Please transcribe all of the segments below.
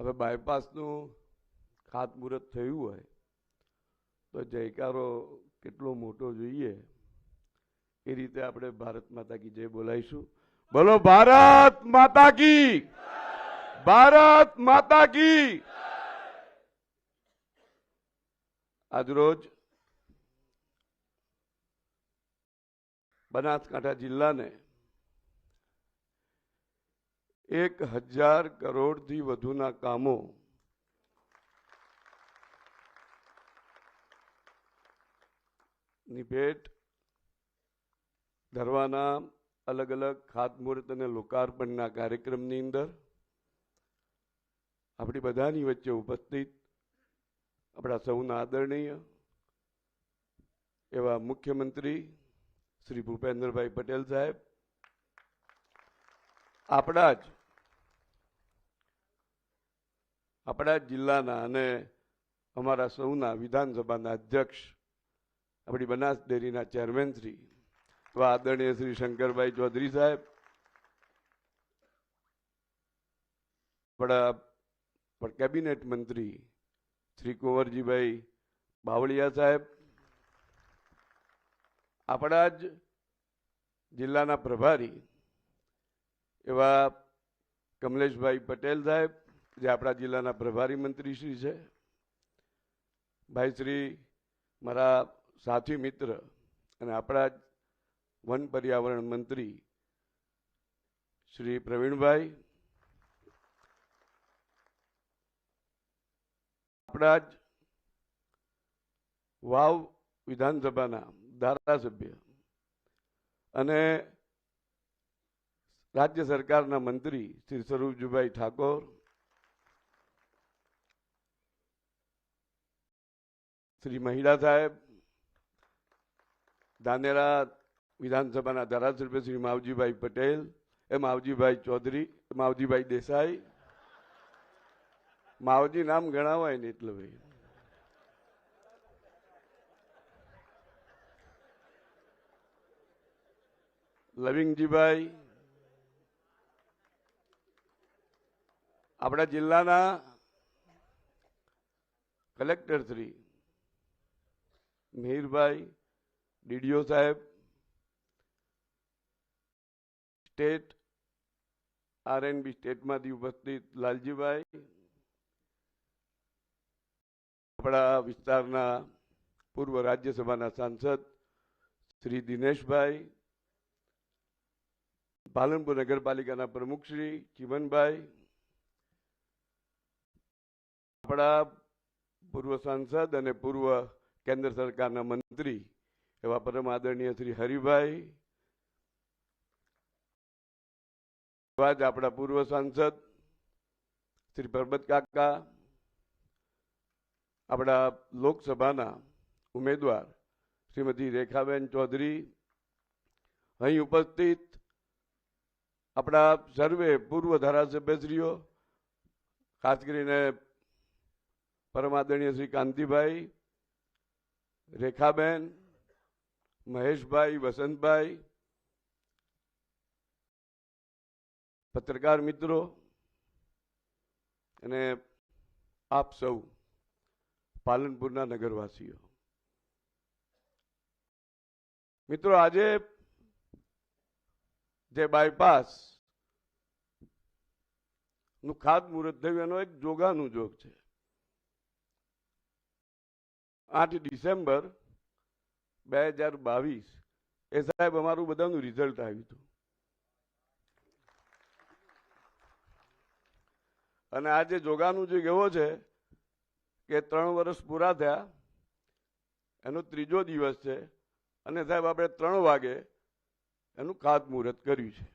હવે બાયપાસનું ખાતમુહૂર્ત થયું હોય, તો જયકારો કેટલો મોટો જોઈએ. એ રીતે આપણે ભારત માતા કી જય બોલાવીશું. બોલો, ભારત માતા કી! ભારત માતા કી! આજરોજ બનાસકાંઠા જિલ્લાને એક હજાર કરોડથી વધુના કામો. ની ભેટ ધરવાના અલગ અલગ ખાતમુહૂર્ત અને લોકાર્પણના કાર્યક્રમની અંદર આપણી બધાની વચ્ચે ઉપસ્થિત આપણા સૌના આદરણીય એવા મુખ્યમંત્રી શ્રી ભૂપેન્દ્રભાઈ પટેલ સાહેબ. આપણા જ આપણા જિલ્લાના અને અમારા સૌના વિધાનસભાના અધ્યક્ષ, આપણી બનાસ ડેરીના ચેરમેન શ્રી એવા આદરણીય શ્રી શંકરભાઈ ચૌધરી સાહેબ, આપણા પણ કેબિનેટ મંત્રી શ્રી કુંવરજીભાઈ બાવળિયા સાહેબ, આપણા જ જિલ્લાના પ્રભારી એવા કમલેશભાઈ પટેલ સાહેબ જે આપણા જિલ્લાના પ્રભારી મંત્રી શ્રી છે. ભાઈ શ્રી, મારા સાથી મિત્ર અને આપણા વન પર્યાવરણ મંત્રી શ્રી પ્રવીણભાઈ. આપણા જ વાવ વિધાનસભાના ધારાસભ્ય અને રાજ્ય સરકારના મંત્રી શ્રી સ્વરૂપજીભાઈ ઠાકોર. શ્રી મહિલા સાહેબ, ધાનેરા વિધાનસભાના ધારાસભ્ય શ્રી માવજીભાઈ પટેલ, એ માવજીભાઈ ચૌધરી માવજીભાઈ દેસાઈ. માવજી નામ ગણાવાય ને એટલે ભાઈ. લવિંગજીભાઈ, આપણા જિલ્લાના કલેક્ટર શ્રી મિહિરભાઈ, ડીડીઓ સાહેબ, સ્ટેટ, આરએનબી સ્ટેટમાંથી ઉપસ્થિત લાલજીભાઈ, આપણા વિસ્તારના પૂર્વ રાજ્યસભાના સાંસદ શ્રી દિનેશભાઈ, પાલનપુર નગરપાલિકાના પ્રમુખ શ્રી ચીમનભાઈ, આપણા પૂર્વ સાંસદ અને પૂર્વ કેન્દ્ર સરકારના મંત્રી એવા પરમ આદરણીય શ્રી હરિભાઈ. એવા જ આપણા પૂર્વ સાંસદ શ્રી પરબત કાકા, આપણા લોકસભાના ઉમેદવાર શ્રીમતી રેખાબેન ચૌધરી, અહીં ઉપસ્થિત આપણા સર્વે પૂર્વ ધારાસભ્યશ્રીઓ, ખાસ કરીને પરમાદરણીય શ્રી કાંતિભાઈ રેખાબેન, મહેશભાઈ, વસંતભાઈ, પત્રકાર મિત્રો, અને આપ સૌ પાલનપુરના નગરવાસીઓ. મિત્રો, આજે જે બાયપાસનું ખાતમુહૂર્ત થયું, એનો એક જોગાનું જોગ છે. આઠ ડિસેમ્બર બે હજાર બાવીસ. એ સાહેબ અમારું બધાનું રિઝલ્ટ આવ્યું હતું. અને આજે જોગાનું જે કહેવો છે કે ત્રણ વર્ષ પૂરા થયા, એનો ત્રીજો દિવસ છે, અને સાહેબ આપણે ત્રણ વાગે એનું ખાતમુહૂર્ત કર્યું છે.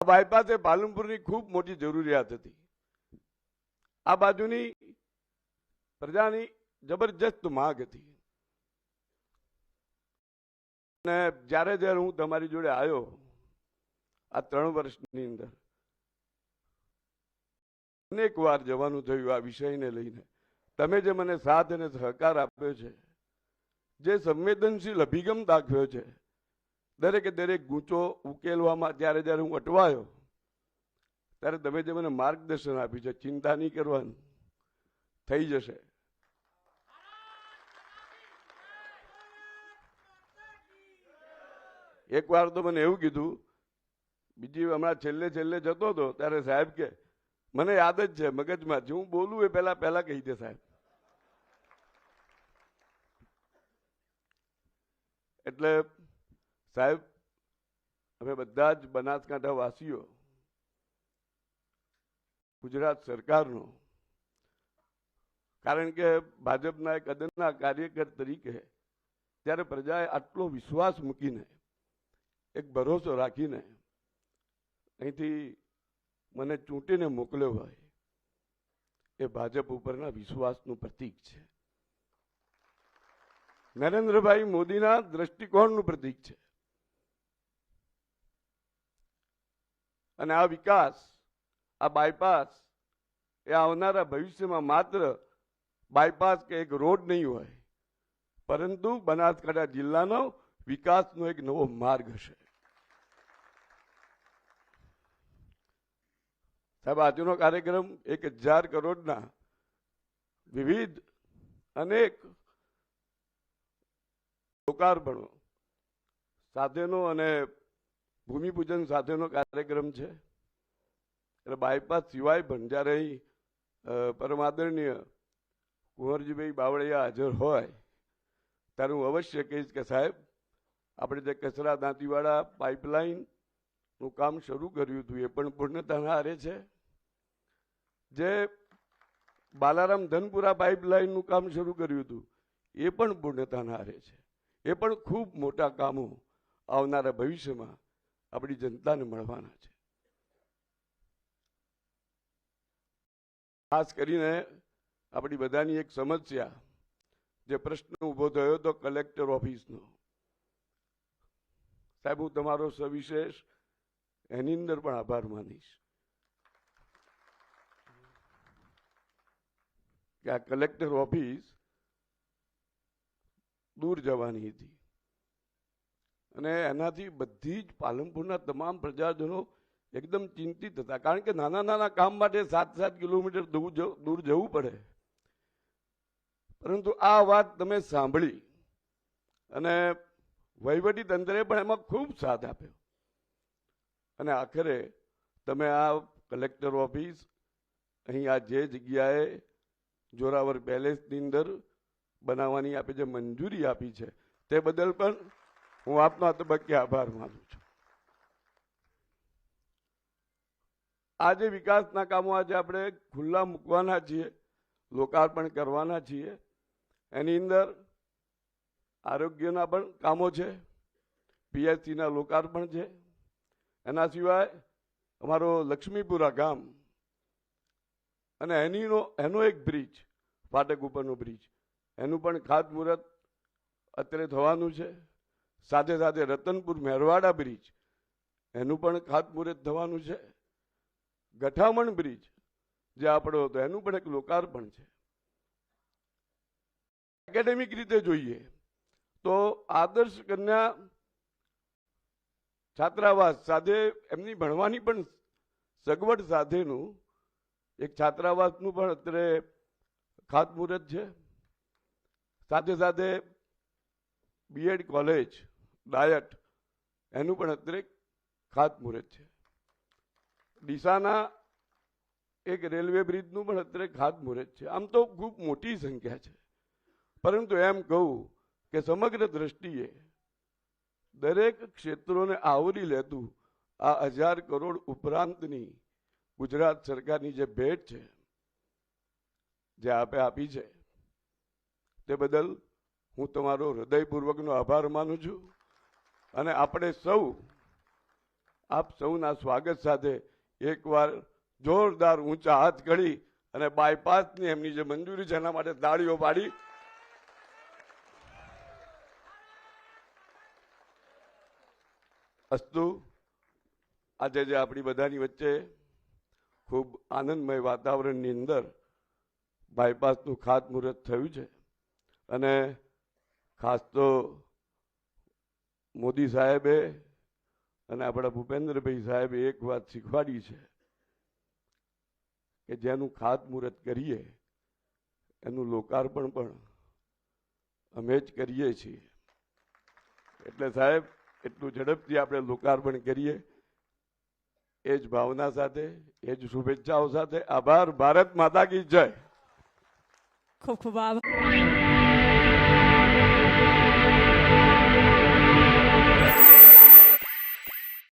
બાયપાસે પાલનપુરની ખૂબ મોટી જરૂરિયાત હતી. આ બાજુની પ્રજાની જબરજસ્ત માગ હતી. અને જ્યારે જ્યારે હું તમારી જોડે આવ્યો, આ ત્રણ વર્ષની અંદર, અનેક વાર જવાનું થયું આ વિષયને લઈને. તમે જે મને સાથ અને સહકાર આપ્યો છે, જે સંવેદનશીલ અભિગમ દાખવ્યો છે, દરેકે દરેક ગૂંચો ઉકેલવામાં જ્યારે જ્યારે હું અટવાયો ત્યારે તમે જે મને માર્ગદર્શન આપ્યું છે, ચિંતા નહીં કરવાની. થઈ જશે. એક વાર તો મને એવું કીધું, બીજી હમણાં છેલ્લે છેલ્લે જતો હતો, ત્યારે સાહેબ કે, મને યાદ જ છે, મગજમાં જે હું બોલું એ પહેલા પહેલા કહી દે સાહેબ. એટલે સાહેબ, અમે બધા જ બનાસકાંઠા વાસીઓ ગુજરાત સરકારનો. કારણ કે ભાજપના એક અદનના કાર્યકર તરીકે ત્યારે પ્રજાએ આટલો વિશ્વાસ મૂકીને, એક ભરોસો રાખીને અહીંથી મને ચૂંટીને મોકલ્યો હોય, એ ભાજપ ઉપરના વિશ્વાસનું પ્રતીક છે. નરેન્દ્રભાઈ મોદીના દ્રષ્ટિકોણનું પ્રતીક છે. અને આ વિકાસ આ બાયપાસ એ આવનારા ભવિષ્યમાં માત્ર બાયપાસ કે એક રોડ નહીં હોય, પરંતુ બનાસકાંઠા જિલ્લાનો વિકાસનો એક નવો માર્ગ હશે. સાહેબ, આજનો કાર્યક્રમ એક હજાર કરોડના વિવિધ અનેક લોકાર્પણો સાથેનો અને ભૂમિપૂજન સાથેનો કાર્યક્રમ છે. એટલે બાયપાસ સિવાય ભંજારાઈ જ્યારે અહીં અ, પરમ આદરણીય કુંવરજીભાઈ બાવળિયા હાજર હોય ત્યારે હું અવશ્ય કહીશ કે સાહેબ આપણે જે કચરા દાંતીવાળા પાઇપલાઇનનું કામ શરૂ કર્યું હતું એ પણ પૂર્ણતાના આરે છે. જે બાલારામ ધનપુરા પાઇપલાઇનનું કામ શરૂ કર્યું હતું એ પણ પૂર્ણતાના આરે છે. એ પણ ખૂબ મોટા કામો આવનારા ભવિષ્યમાં આપણી જનતાને મળવાના છે. ખાસ કરીને આપણી બધાની એક સમસ્યા, જે પ્રશ્ન ઊભો થયો હતો કલેક્ટર ઓફિસનો. સાહેબ, હું તમારો સવિશેષ એની અંદર પણ આભાર માનીશ. કે આ કલેક્ટર ઓફિસ દૂર જવાની હતી. અને એનાથી બધી જ પાલનપુરના તમામ પ્રજાજનો એકદમ ચિંતિત હતા. કારણ કે નાના નાના કામ માટે સાત સાત કિલોમીટર દૂર જવું- પડે. પરંતુ આ વાત તમે સાંભળી અને વહીવટી તંત્રે પણ એમાં ખૂબ સાથ આપ્યો. અને આખરે તમે આ કલેક્ટર ઓફિસ, અહીં આ જે જગ્યાએ જોરાવર પેલેસની અંદર બનાવવાની આપે જે મંજૂરી આપી છે, તે બદલ પણ હું આપનો આ તબક્કે આભાર માનું છું. આજે વિકાસના કામો આજે આપણે ખુલ્લા મૂકવાના છીએ, લોકાર્પણ કરવાના છીએ. એની અંદર આરોગ્યના પણ કામો છે, પીએચસીના લોકાર્પણ છે. એના સિવાય અમારો લક્ષ્મીપુરા ગામ અને એનીનો, એનો એક બ્રિજ, ફાટક ઉપરનો બ્રિજ, એનું પણ ખાતમુહૂર્ત અત્યારે થવાનું છે. સાથે સાથે રતનપુર મેરવાડા બ્રિજ, એનું પણ ખાતમુહૂર્ત થવાનું છે. ગઠામણ બ્રિજ, જે આપણો હતો, એનું પણ એક લોકાર્પણ છે. એકેડેમિક રીતે જોઈએ તો આદર્શ કન્યા છાત્રાવાસ સાથે એમની ભણવાની પણ સગવડ સાથેનું એક છાત્રાવાસનું પણ અત્યારે ખાતમુહૂર્ત છે. સાથે સાથે બીએડ કોલેજ ડાયટ એનું પણ અત્યારે ખાતમુહૂર્ત છે. ડીસાના એક રેલવે બ્રિજનું પણ અત્યારે ખાતમુહૂર્ત છે. આમ તો ખૂબ મોટી સંખ્યા છે. પરંતુ એમ કહું કે સમગ્ર દ્રષ્ટિએ દરેક ક્ષેત્રોને આવરી લેતું આ હજાર કરોડ ઉપરાંતની ગુજરાત સરકારની જે ભેટ છે, જે આપે આપી છે, તે બદલ હું તમારો હૃદયપૂર્વકનો આભાર માનું છું. અને આપણે સૌ, આપ સૌના સ્વાગત સાથે એકવાર જોરદાર ઊંચા હાથ કરી અને બાયપાસની એમની જે મંજૂરી છે એના માટે તાળીઓ પાડી. અસ્તુ, આજે જે આપણી બધાની વચ્ચે ખૂબ આનંદમય વાતાવરણની અંદર બાયપાસનું ખાતમુહૂર્ત થયું છે અને ખાસ તો મોદી સાહેબે અને આપણા ભૂપેન્દ્રભાઈ સાહેબે એક વાત શીખવાડી છે કે જેનું ખાતમુહૂર્ત કરીએ, એનું લોકાર્પણ પણ અમે જ કરીએ છીએ. એટલે સાહેબ, એટલું ઝડપથી આપણે લોકાર્પણ કરીએ. એ જ ભાવના સાથે, એ જ શુભેચ્છાઓ સાથે. આભાર, ભારત માતા કી જય. ખૂબ ખૂબ આભાર.